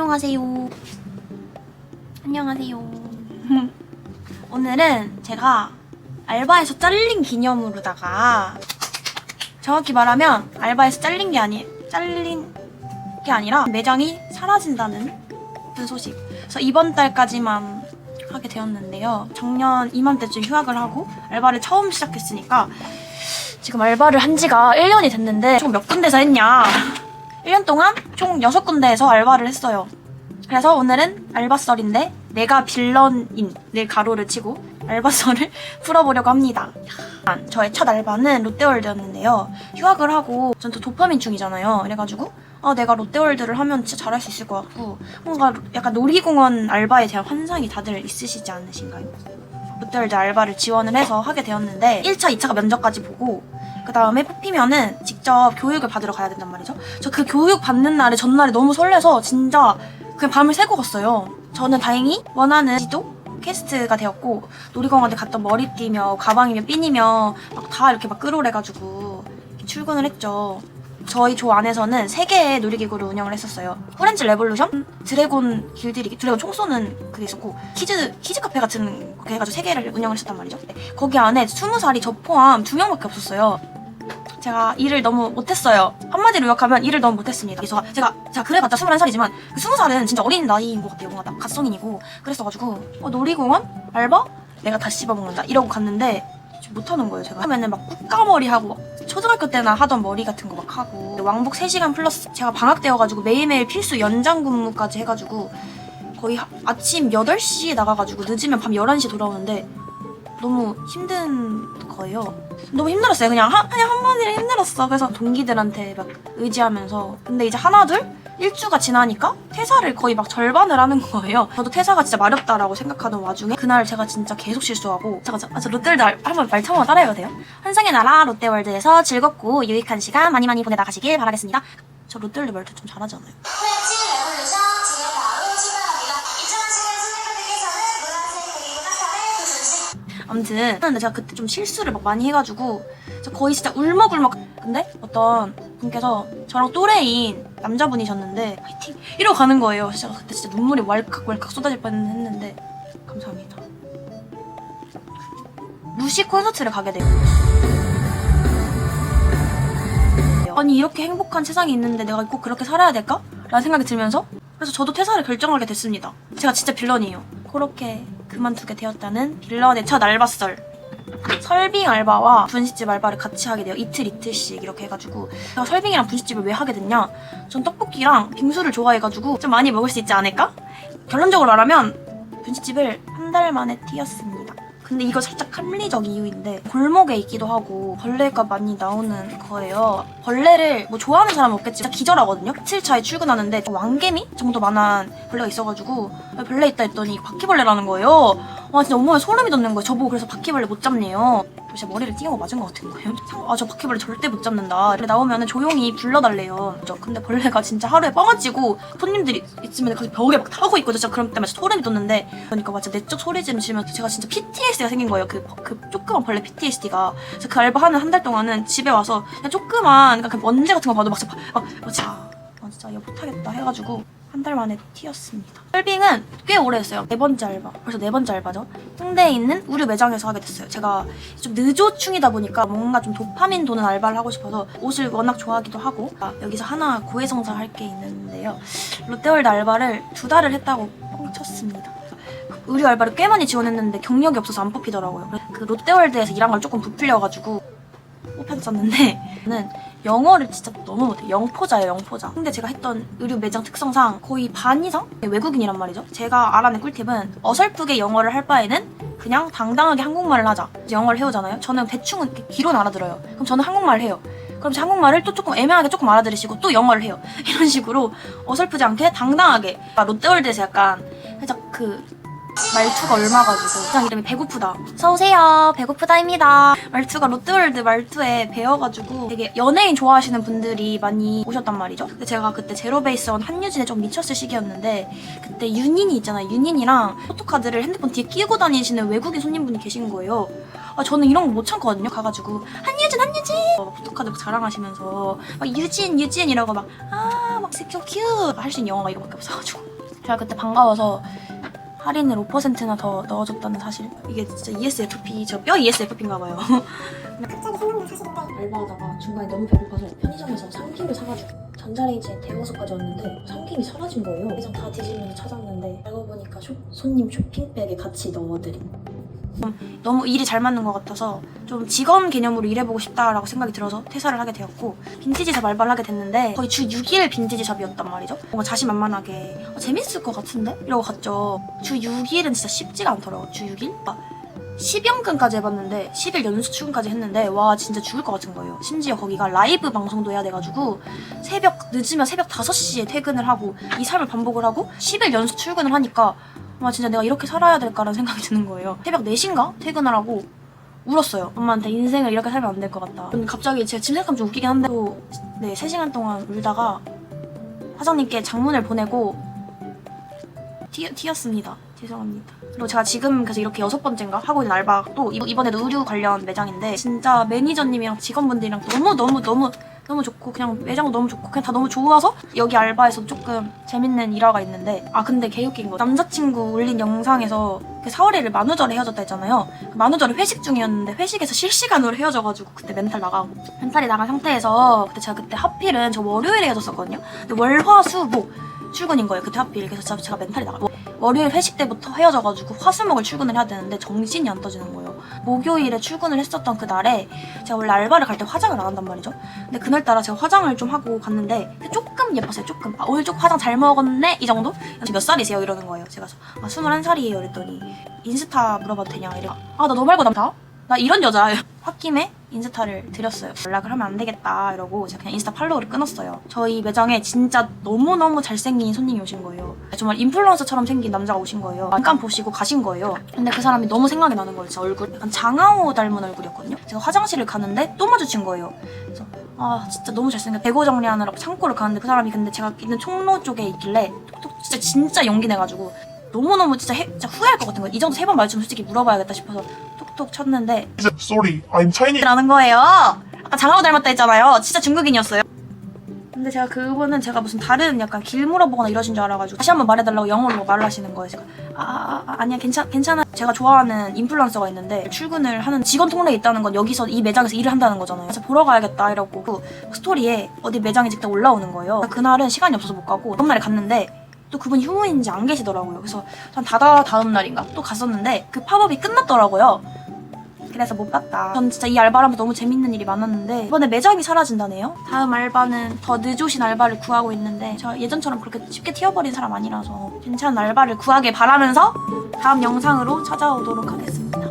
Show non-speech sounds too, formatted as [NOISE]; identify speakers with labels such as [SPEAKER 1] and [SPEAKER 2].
[SPEAKER 1] 안녕하세요. 안녕하세요. [LAUGHS] 오늘은 제가 알바에서 잘린 기념으로다가 정확히 말하면 알바에서 잘린 게 아니 잘린 게 아니라 매장이 사라진다는 그 소식. 그래서 이번 달까지만 하게 되었는데요. 작년 이맘때쯤 휴학을 하고 알바를 처음 시작했으니까 지금 알바를 한 지가 1년이 됐는데 총 몇 군데서 했냐? 1년 동안 총 6군데에서 알바를 했어요. 그래서 오늘은 알바썰인데 내가 빌런인을 가로를 치고 알바썰을 [LAUGHS] 풀어보려고 합니다. 저의 첫 알바는 롯데월드였는데요. 휴학을 하고 전 또 도파민 중이잖아요. 그래가지고 아 내가 롯데월드를 하면 진짜 잘할 수 있을 것 같고 뭔가 약간 놀이공원 알바에 대한 환상이 다들 있으시지 않으신가요? 롯데월드 알바를 지원을 해서 하게 되었는데 1차, 2차가 면접까지 보고 그 다음에 뽑히면은 직접 교육을 받으러 가야 된단 말이죠. 저 그 교육 받는 날에 전날에 너무 설레서 진짜 그냥 밤을 새고 갔어요. 저는 다행히 원하는 지도 캐스트가 되었고 놀이공원에 갔던 머리띠며 가방이며 핀이며 막 다 이렇게 막 끌어올해가지고 출근을 했죠. 저희 조 안에서는 세 개의 놀이기구를 운영을 했었어요. 오렌지 레볼루션, 드래곤 길들이기, 드래곤 총 쏘는 그게 있었고 키즈 키즈 카페 같은 그렇게 해가지고 세 개를 운영을 했었단 말이죠. 네, 거기 안에 스무 살이 저 포함 두 명밖에 없었어요. 제가 일을 너무 못했어요. 한마디로 요약하면 일을 너무 못했습니다. 그래서 제가 제가 그래봤자 21살이지만 그 20살은 진짜 어린 나이인 것 같아요. 뭔가 딱 갓성인이고 그랬어가지고 어, 놀이공원 알바 내가 다 씹어먹는다 이러고 갔는데 좀 못하는 거예요. 제가 하면은 막 꾹까머리 하고 막 초등학교 때나 하던 머리 같은 거 막 하고. 왕복 3시간 플러스 제가 방학 때여가지고 매일매일 필수 연장 근무까지 해가지고 거의 하- 아침 8시에 나가가지고 늦으면 밤 11시에 돌아오는데 너무 힘든 거예요. 너무 힘들었어요. 그냥 한, 그냥 한마디로 힘들었어. 그래서 동기들한테 막 의지하면서. 근데 이제 하나 둘? 일주가 지나니까 퇴사를 거의 막 절반을 하는 거예요. 저도 퇴사가 진짜 마렵다라고 생각하는 와중에 그날 제가 진짜 계속 실수하고 제가 저, 아, 저 롯데월드 알- 한번 말참 한번 따라해도 돼요? 환상의 나라 롯데월드에서 즐겁고 유익한 시간 많이 많이 보내다 가시길 바라겠습니다. 저 롯데월드 말투 좀 잘하잖아요. 아무튼 근데 제가 그때 좀 실수를 막 많이 해가지고 저 거의 진짜 울먹울먹 근데 어떤 분께서 저랑 또래인 남자분이셨는데 화이팅! 이러고 가는 거예요. 제가 그때 진짜 눈물이 왈칵왈칵 쏟아질 뻔했는데 감사합니다. 루시 콘서트를 가게 돼요. 아니 이렇게 행복한 세상이 있는데 내가 꼭 그렇게 살아야 될까? 라는 생각이 들면서 그래서 저도 퇴사를 결정하게 됐습니다. 제가 진짜 빌런이에요. 그렇게 그만두게 되었다는 빌런의 첫 알바썰 설빙 알바와 분식집 알바를 같이 하게 돼요. 이틀 이틀씩 이렇게 해가지고 제가 설빙이랑 분식집을 왜 하게 됐냐? 전 떡볶이랑 빙수를 좋아해가지고 좀 많이 먹을 수 있지 않을까? 결론적으로 말하면 분식집을 한 달 만에 뛰었습니다. 근데 이거 살짝 합리적 이유인데 골목에 있기도 하고 벌레가 많이 나오는 거예요. 벌레를 뭐 좋아하는 사람은 없겠지. 진짜 기절하거든요. 이틀 차에 출근하는데 왕개미 정도만한 벌레가 있어가지고 벌레 있다 했더니 바퀴벌레라는 거예요. 와 진짜 엄마가 소름이 돋는 거예요. 저보고 그래서 바퀴벌레 못 잡네요. 진짜 머리를 띄고 맞은 것 같은 거예요. [LAUGHS] 아 저 바퀴벌레 절대 못 잡는다. 근데 나오면 조용히 불러달래요. 저 근데 벌레가 진짜 하루에 뻥아찌고 손님들이 있으면 그 벽에 막 타고 있거든요. 진짜 그런 때마다 소름이 돋는데 그러니까 맞아 내적 소리 지르시면 제가 진짜 PTSD가 생긴 거예요. 그, 그 조그만 벌레 PTSD가. 그래서 그 알바 하는 한 달 동안은 집에 와서 그냥 조그만 그러니까 그 먼지 같은 거 봐도 막 진짜 막, 막 진짜 아, 진짜 이거 못하겠다 해가지고 한 달 만에 튀었습니다. 설빙은 꽤 오래 했어요. 네 번째 알바. 벌써 네 번째 알바죠. 홍대에 있는 우류 매장에서 하게 됐어요. 제가 좀 늦어충이다 보니까 뭔가 좀 도파민 도는 알바를 하고 싶어서 옷을 워낙 좋아하기도 하고 아, 여기서 하나 고해성사할 게 있는데요. 롯데월드 알바를 두 달을 했다고 뻥쳤습니다. 의류 알바를 꽤 많이 지원했는데 경력이 없어서 안 뽑히더라고요. 그 롯데월드에서 일한 걸 조금 부풀려가지고 뽑혔었는데 [LAUGHS] 저는 영어를 진짜 너무 못해요. 영포자예요, 영포자. 근데 제가 했던 의류 매장 특성상 거의 반 이상 외국인이란 말이죠. 제가 알아낸 꿀팁은 어설프게 영어를 할 바에는 그냥 당당하게 한국말을 하자. 이제 영어를 해오잖아요. 저는 대충은 귀로 알아들어요. 그럼 저는 한국말을 해요. 그럼 제 한국말을 또 조금 애매하게 조금 알아들으시고 또 영어를 해요. [LAUGHS] 이런 식으로 어설프지 않게 당당하게 아, 롯데월드에서 약간 살짝 그 말투가 옮아가지고. 그냥 이름이 배고프다. 어서오세요. 배고프다입니다. 말투가 롯데월드 말투에 배어가지고 되게 연예인 좋아하시는 분들이 많이 오셨단 말이죠. 근데 제가 그때 제로베이스원 한유진에 좀 미쳤을 시기였는데 그때 윤인이 있잖아요. 윤인이랑 포토카드를 핸드폰 뒤에 끼고 다니시는 외국인 손님분이 계신 거예요. 아, 저는 이런 거 못 참거든요. 가가지고 한유진 한유진! 막 포토카드 막 자랑하시면서 막 유진 유진 이러고 막 아막 섹쇼 큐할 수 있는 영어가 이거밖에 없어가지고. 제가 그때 반가워서 할인을 5%나 더 넣어줬다는 사실 이게 진짜 ESFP 저 뼈 ESFP인가 봐요. [LAUGHS]
[SPEAKER 2] 갑자기 생각난 사실인데
[SPEAKER 1] 알바하다가 중간에 너무 배고파서 편의점에서 삼김을 사가지고 전자레인지에 데워서까지 왔는데 삼김이 사라진 거예요. 매장 다 뒤지면서 찾았는데 알고 보니까 쇼- 손님 쇼핑백에 같이 넣어드린. 좀 너무 일이 잘 맞는 것 같아서 좀 직원 개념으로 일해보고 싶다라고 생각이 들어서 퇴사를 하게 되었고 빈티지샵 알바를 하게 됐는데 거의 주 6일 빈티지샵이었단 말이죠. 뭔가 자신만만하게 어, 재밌을 것 같은데? 이러고 갔죠. 주 6일은 진짜 쉽지가 않더라고요. 주 6일? 10연근까지 해봤는데 10일 연속 출근까지 했는데 와 진짜 죽을 것 같은 거예요. 심지어 거기가 라이브 방송도 해야 돼가지고 새벽 늦으면 새벽 5시에 퇴근을 하고 이 삶을 반복을 하고 10일 연속 출근을 하니까 와 진짜 내가 이렇게 살아야 될까라는 생각이 드는 거예요. 새벽 4시인가 퇴근을 하고 울었어요. 엄마한테 인생을 이렇게 살면 안 될 것 같다. 갑자기 제가 지금 생각하면 좀 웃기긴 한데 또 네, 3시간 동안 울다가 사장님께 장문을 보내고 튀, 튀었습니다. 죄송합니다. 그리고 제가 지금 그래서 이렇게 여섯 번째인가 하고 있는 알바도 이번- 이번에도 의류 관련 매장인데 진짜 매니저님이랑 직원분들이랑 너무 너무 너무 너무 좋고 그냥 매장도 너무 좋고 그냥 다 너무 좋아서 여기 알바에서 조금 재밌는 일화가 있는데 아 근데 개웃긴 거. 남자친구 올린 영상에서 그 4월에를 만우절에 헤어졌다 했잖아요. 그 만우절에 회식 중이었는데 회식에서 실시간으로 헤어져가지고 그때 멘탈 나가고. 멘탈이 나간 상태에서 그때 제가 그때 하필은 저 월요일에 헤어졌었거든요. 근데 월화수목 출근인 거예요 그때 하필 그래서 제가, 멘탈이 나가 월요일 회식 때부터 헤어져가지고 화수목을 출근을 해야 되는데 정신이 안 떠지는 거예요. 목요일에 출근을 했었던 그 날에 제가 원래 알바를 갈 때 화장을 안 한단 말이죠. 근데 그날 따라 제가 화장을 좀 하고 갔는데 조금 예뻤어요. 조금. 아, 오늘 좀 화장 잘 먹었네? 이 정도? 몇 살이세요? 이러는 거예요. 제가 아 21살이에요. 이랬더니 인스타 물어봐도 되냐? 이래. 아나 너 말고 남자? 나 이런 여자. [LAUGHS] 홧김에 인스타를 드렸어요. 연락을 하면 안 되겠다 이러고 제가 그냥 인스타 팔로우를 끊었어요. 저희 매장에 진짜 너무너무 잘생긴 손님이 오신 거예요. 정말 인플루언서처럼 생긴 남자가 오신 거예요. 잠깐 보시고 가신 거예요. 근데 그 사람이 너무 생각이 나는 거예요. 제 얼굴. 약간 장하오 닮은 얼굴이었거든요. 제가 화장실을 가는데 또 마주친 거예요. 그래서 아 진짜 너무 잘생겼 대고 정리하느라 창고를 가는데 그 사람이 근데 제가 있는 총로 쪽에 있길래 진짜 진짜 용기 내가지고 너무너무 진짜, 해, 진짜 후회할 것 같은 거예요. 이 정도 세 번 말좀 솔직히 물어봐야겠다 싶어서 톡톡 쳤는데
[SPEAKER 3] Sorry, I'm Chinese.
[SPEAKER 1] 라는 거예요. 아까 장하오 닮았다 했잖아요. 진짜 중국인이었어요. 근데 제가 그분은 제가 무슨 다른 약간 길 물어보거나 이러신 줄 알아가지고 다시 한번 말해달라고 영어로 말을 하시는 거예요. 제가 아, 아, 아 아니야 괜찮 괜찮아. 제가 좋아하는 인플루언서가 있는데 출근을 하는 직원 통로에 있다는 건 여기서 이 매장에서 일을 한다는 거잖아요. 그래서 보러 가야겠다 이러고 그 스토리에 어디 매장에 직접 올라오는 거예요. 그날은 시간이 없어서 못 가고 다음 날에 갔는데 또 그분 휴무인지 안 계시더라고요. 그래서 한 다다 다음 날인가 또 갔었는데 그 팝업이 끝났더라고요. 그래서 못 봤다. 전 진짜 이 알바를 하면서 너무 재밌는 일이 많았는데 이번에 매장이 사라진다네요. 다음 알바는 더 늦으신 알바를 구하고 있는데 저 예전처럼 그렇게 쉽게 튀어버린 사람 아니라서 괜찮은 알바를 구하길 바라면서 다음 영상으로 찾아오도록 하겠습니다.